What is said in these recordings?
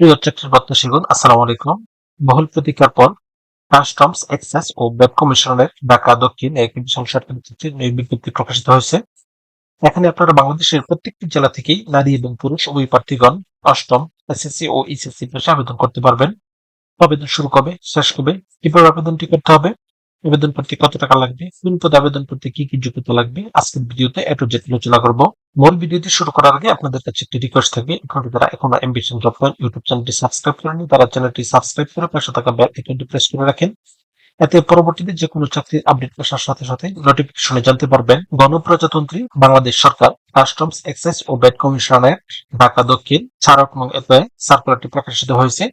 প্রিয় চাকরির প্রত্যাশীগণ আসসালামু আলাইকুম। বহুল প্রতীক্ষার পর কাস্টমস এক্সাইজ ও ব্যাট কমিশনের ঢাকা দক্ষিণ এক বিশাল সরকারি বিজ্ঞপ্তি প্রকাশিত হয়েছে। এখানে আপনারা বাংলাদেশের প্রত্যেকটি জেলা থেকেই নারী এবং পুরুষ উভয় প্রার্থীগণ অষ্টম এসএসসি ও ইসএসসি পেশা আবেদন করতে পারবেন। আবেদন শুরু কবে, শেষ কবে, কীভাবে আবেদনটি করতে হবে আবেদন করতে কত টাকা লাগবে? কোন পদে আবেদন করতে কি কি যোগ্যতা লাগবে? আজকের ভিডিওতে এটু জেট আলোচনা করব। মূল ভিডিওটি শুরু করার আগে আপনাদের কাছে একটি রিকোয়েস্ট থাকবে। আপনারা যারা এখনও এমবিশন পয়েন্ট ইউটিউব চ্যানেলটি সাবস্ক্রাইব করেননি, তারা চ্যানেলটি সাবস্ক্রাইব করে পাশে থাকা বেল আইকনটি প্রেস করে রাখেন। এতে পরবর্তীতে যে কোনো চাকরির আপডেট আসার সাথে সাথে নোটিফিকেশনে জানতে পারবেন গণপ্রজাতন্ত্রী বাংলাদেশ সরকার কাস্টমস এক্সাইজ ও ব্যাট কমিশনের ঢাকা, দক্ষিণ ছাড়ক এবং এতে সার্কুলারটি প্রকাশিত হয়েছে।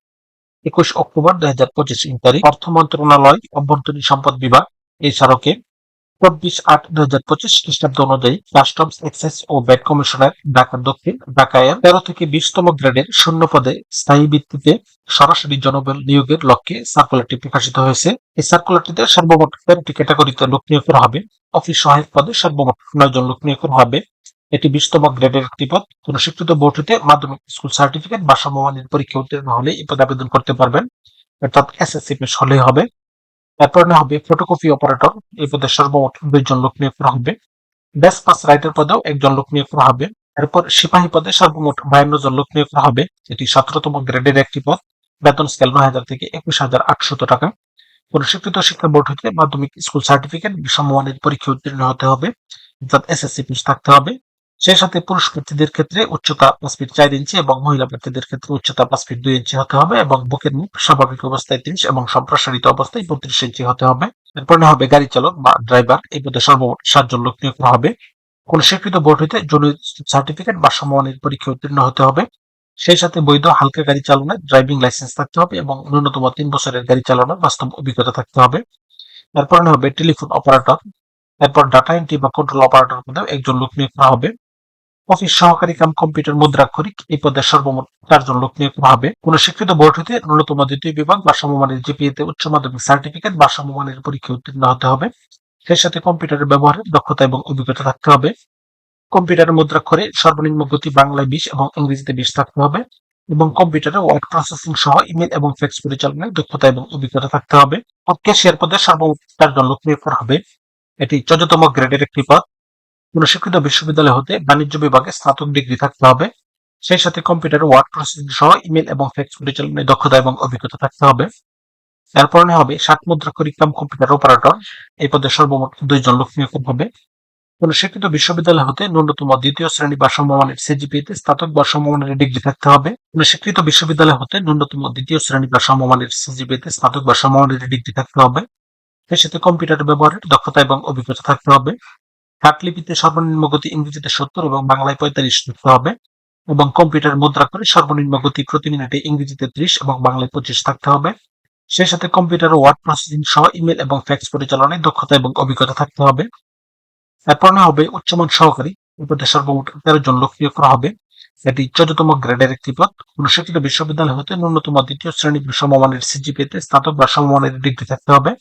একুশ অক্টোবর দুই হাজার পঁচিশ তারিখ অর্থ মন্ত্রণালয় অভ্যন্তরীণ সম্পদ বিভাগ, এই স্মারকে চব্বিশ আট দুই হাজার পঁচিশ খ্রিস্টাব্দ অনুযায়ী কাস্টমস এক্সাইজ ও ব্যাট কমিশনার ঢাকা দক্ষিণ, ঢাকায় তেরো থেকে বিশতম গ্রেডের শূন্য পদে স্থায়ী ভিত্তিতে সরাসরি জনবল নিয়োগের লক্ষ্যে সার্কুলারটি প্রকাশিত হয়েছে। এই সার্কুলারটিতে সর্বমোট তেরোটি ক্যাটাগরিতে লোক নিয়োগ করা হবে। অফিস সহায়ক পদে সর্বমোট নয় জন লোক নিয়োগ করা হবে। এটি বিশতম গ্রেডের একটি পদ। কোন স্বীকৃত বোর্ড হতে মাধ্যমিক স্কুল সার্টিফিকেট বা সমমানের পরীক্ষা উত্তীর্ণ হলে এই পদে আবেদন করতে পারবেন। অর্থাৎ এসএসসি পেশ হলেই হবে। তারপর না হবে ফটোকপি অপারেটর এই পদে সর্বমোট দুইজন লোক নিয়োগ করা হবে। ব্যাস পাস রাইটার পদেও একজন লোক নিয়োগ করা হবে। এরপর সিপাহী পদে সর্বমোট বায়ান্ন জন লোক নিয়োগ করা হবে। এটি সতেরোতম গ্রেডের একটি পদ। বেতন স্কেল নয় হাজার থেকে একুশ হাজার আটশত টাকা। কোন স্বীকৃত শিক্ষা বোর্ড হতে মাধ্যমিক স্কুল সার্টিফিকেট সমমানের পরীক্ষা উত্তীর্ণ হতে হবে। অর্থাৎ এসএসসি পিস থাকতে হবে। সেই সাথে পুরুষ প্রার্থীদের ক্ষেত্রে উচ্চতা পাঁচ ফিট চার ইঞ্চি এবং মহিলা প্রার্থীদের ক্ষেত্রে উচ্চতা পাঁচ ফিট দুই ইঞ্চি হতে হবে এবং বুকের মুখ স্বাভাবিক অবস্থায় তিরিশ এবং সম্প্রসারিত অবস্থায় বত্রিশ ইঞ্চি হতে হবে। এরপর হবে গাড়ি চালক বা ড্রাইভার। এই পদে সর্বমোট সাতজন লোক নিয়োগ করা হবে। কোন স্বীকৃত বোর্ড হইতে জরুরি সার্টিফিকেট বা সমমানের পরীক্ষা উত্তীর্ণ হতে হবে। সেই সাথে বৈধ হালকা গাড়ি চালনায় ড্রাইভিং লাইসেন্স থাকতে হবে এবং ন্যূনতম তিন বছরের গাড়ি চালানোর বাস্তব অভিজ্ঞতা থাকতে হবে। এরপর হবে টেলিফোন অপারেটর। এরপর ডাটা এন্ট্রি বা কন্ট্রোল অপারেটর পদে একজন লোক নিয়োগ করা হবে। অফিস সহকারী কাম কম্পিউটার মুদ্রাক্ষরিক এই পদে সর্বমোট চারজন লোক নিয়োগ হবে। কোন স্বীকৃত বোর্ড হতে ন্যূনতম দ্বিতীয় বিভাগ বা সমমানের জিপিএতে উচ্চ মাধ্যমিক সার্টিফিকেট বা সমমানের পরীক্ষা উত্তীর্ণ হতে হবে। সেই সাথে কম্পিউটারের ব্যবহারের দক্ষতা এবং অভিজ্ঞতা থাকতে হবে। কম্পিউটারের মুদ্রাক্ষরে সর্বনিম্ন গতি বাংলায় বিশ এবং ইংরেজিতে বিশ থাকতে হবে এবং কম্পিউটারে ওয়ার্ড প্রসেসিং সহ ইমেল এবং ফ্যাক্স পরিচালনায় দক্ষতা এবং অভিজ্ঞতা থাকতে হবে। ক্যাশিয়ার পদে সর্বমোট চারজন লোক নিয়োগ করা হবে। এটি চোদ্দতম গ্রেডের একটি পদ। কোন স্বীকৃত বিশ্ববিদ্যালয় হতে বাণিজ্য বিভাগে স্নাতক ডিগ্রি থাকতে হবে। সেই সাথে কম্পিউটার, ওয়ার্ড প্রসেসিং সহ ইমেল এবং ফ্যাক্স পরিচালনায় দক্ষতা এবং অভিজ্ঞতা থাকতে হবে। এরপর হবে সাত মুদ্রা কাম কম্পিউটার অপারেটর এই পদে সর্বমোট দুইজন লোক নিয়োগ হবে। কোন স্বীকৃত বিশ্ববিদ্যালয় হতে ন্যূনতম দ্বিতীয় শ্রেণি বা সমমানের সিজিপিতে স্নাতক বা সমমানের ডিগ্রি থাকতে হবে। কোন স্বীকৃত বিশ্ববিদ্যালয় হতে ন্যূনতম দ্বিতীয় শ্রেণি বা সমমানের সিজিপিতে স্নাতক বা সমমানের ডিগ্রি থাকতে হবে। এর সাথে কম্পিউটার ব্যবহারের দক্ষতা এবং অভিজ্ঞতা থাকতে হবে। লিপিতে সর্বনিম্ন গতি ইংরেজিতে সত্তর এবং বাংলায় পঁয়তাল্লিশ লিখতে হবে এবং কম্পিউটার মুদ্রা করে সর্বনিম্ন গতি প্রতি মিনিটে ইংরেজিতে ত্রিশ এবং বাংলায় পঁচিশ থাকতে হবে। সেই সাথে কম্পিউটার ওয়ার্ড প্রসেসিং সহ ইমেল এবং ফ্যাক্স পরিচালনায় দক্ষতা এবং অভিজ্ঞতা থাকতে হবে। এরপর না হবে উচ্চমান সহকারী পদে সর্বমোট তেরো জন লোক নিয়োগ করা হবে। এটি চোদ্দতম গ্রেডের একটি পদ। অনুষ্ঠিত বিশ্ববিদ্যালয় হতে ন্যূনতম দ্বিতীয় শ্রেণি সমমানের সিজিপিতে স্নাতক বা সমমানের ডিগ্রি থাকতে হবে।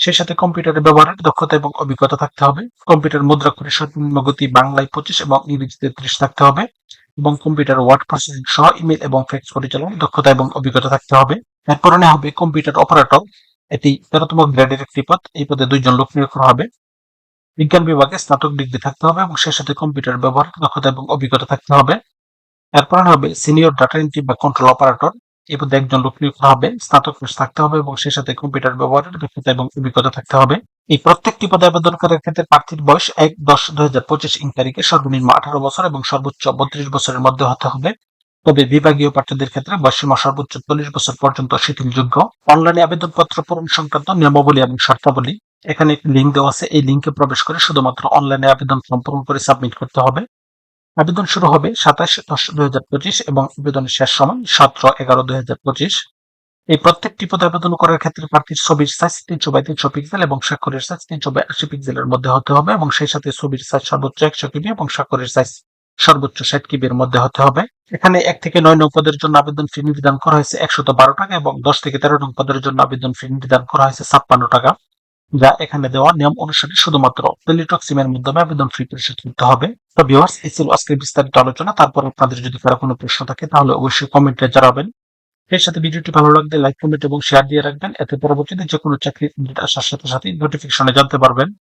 সেই সাথে কম্পিউটারের ব্যবহারের দক্ষতা এবং অভিজ্ঞতা থাকতে হবে। কম্পিউটার মুদ্রা করে সর্বনিম্ন গতি বাংলায় পঁচিশ এবং ইংরেজিতে ত্রিশ থাকতে হবে এবং কম্পিউটার ওয়ার্ড প্রসেসিং সহ ইমেল এবং ফ্যাক্স পরিচালনা দক্ষতা এবং অভিজ্ঞতা থাকতে হবে। এরপরে হবে কম্পিউটার অপারেটর, এটি তেরোতম গ্রেডের একটি পদ, এই পদে দুইজন লোক নিয়োগ করা হবে। বিজ্ঞান বিভাগে স্নাতক ডিগ্রি থাকতে হবে এবং সেই সাথে কম্পিউটার ব্যবহার দক্ষতা এবং অভিজ্ঞতা থাকতে হবে। এরপরে হবে সিনিয়র ডাটা এন্ট্রি বা কন্ট্রোল অপারেটর এই পদে একজন লোক নিয়োগ হবে, স্নাতক থাকতে হবে এবং সেই সাথে কম্পিউটার ব্যবহারের দক্ষতা এবং অভিজ্ঞতা থাকতে হবে। এই প্রত্যেকটি পদে আবেদন করার ক্ষেত্রে প্রার্থীর বয়স এক দশ দুই হাজার পঁচিশ ইং তারিখে সর্বনিম্ন আঠারো বছর এবং সর্বোচ্চ বত্রিশ বছরের মধ্যে হতে হবে। তবে বিভাগীয় প্রার্থীদের ক্ষেত্রে বয়সীমা সর্বোচ্চ চল্লিশ বছর পর্যন্ত শিথিলযোগ্য। অনলাইনে আবেদনপত্র পূরণ সংক্রান্ত নিয়মাবলী এবং শর্তাবলী। এখানে একটি লিঙ্ক দেওয়া আছে। এই লিঙ্কে প্রবেশ করে শুধুমাত্র অনলাইনে আবেদন ফর্ম পূরণ করে সাবমিট করতে হবে। আবেদন শুরু হবে সাতাশ দশ দুই হাজার পঁচিশ এবং আবেদনের শেষ সময় সতেরো এগারো দুই হাজার পঁচিশ। এই প্রত্যেকটি পদে আবেদন করার ক্ষেত্রে প্রার্থীর ছবির সাইজ তিনশো বাই তিনশো পিক্সেল এবং স্বাক্ষরের সাইজ তিনশো বাই আশি পিক্সেলের মধ্যে হতে হবে এবং সেই সাথে ছবির সাইজ সর্বোচ্চ একশো কিবি এবং স্বাক্ষরের সাইজ সর্বোচ্চ ষাট কিবির মধ্যে হতে হবে। এখানে এক থেকে নয় নং পদের জন্য আবেদন ফি নির্ধারণ করা হয়েছে একশত বারো টাকা এবং দশ থেকে তেরো নং পদের জন্য আবেদন ফি নির্ধারণ করা হয়েছে ছাপ্পান্ন টাকা। যা এখানে দেওয়া নিয়ম অনুসারে শুধুমাত্র টেলিটক্সিমের মাধ্যমে আবেদন ফি পরিশোধ করতে হবে। তো ভিউয়ার্স এই ছিল আজকের বিস্তারিত আলোচনা। তারপর আপনাদের যদি কারও কোনো প্রশ্ন থাকে, তাহলে অবশ্যই কমেন্টে জানাবেন। এর সাথে ভিডিওটি ভালো লাগলে লাইক কমেন্ট এবং শেয়ার দিয়ে রাখবেন। এতে পরবর্তীতে যে কোনো চাকরি আসার সাথে সাথে নোটিফিকেশনে জানতে পারবেন।